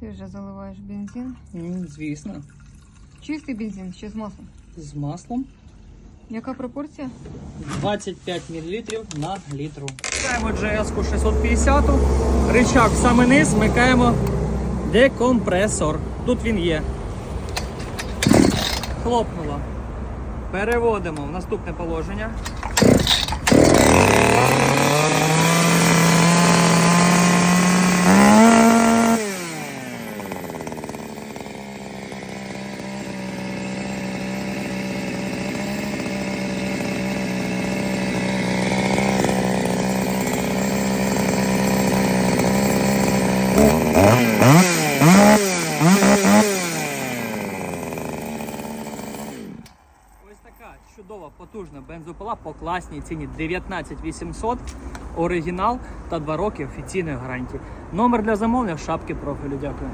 Ти вже заливаєш бензин. М, Звісно, Чистий бензин, ще з маслом. з маслом. Яка пропорція? 25 мл на літру. Вмикаємо GS 650, рычаг в самий низ, вмикаємо декомпресор. Тут він є. Хлопнуло. Переводимо в наступне положення. Чудова, потужна бензопила по класній ціні 19800, оригінал та 2 роки офіційної гарантії. Номер для замовлення в шапки профілю. Дякую.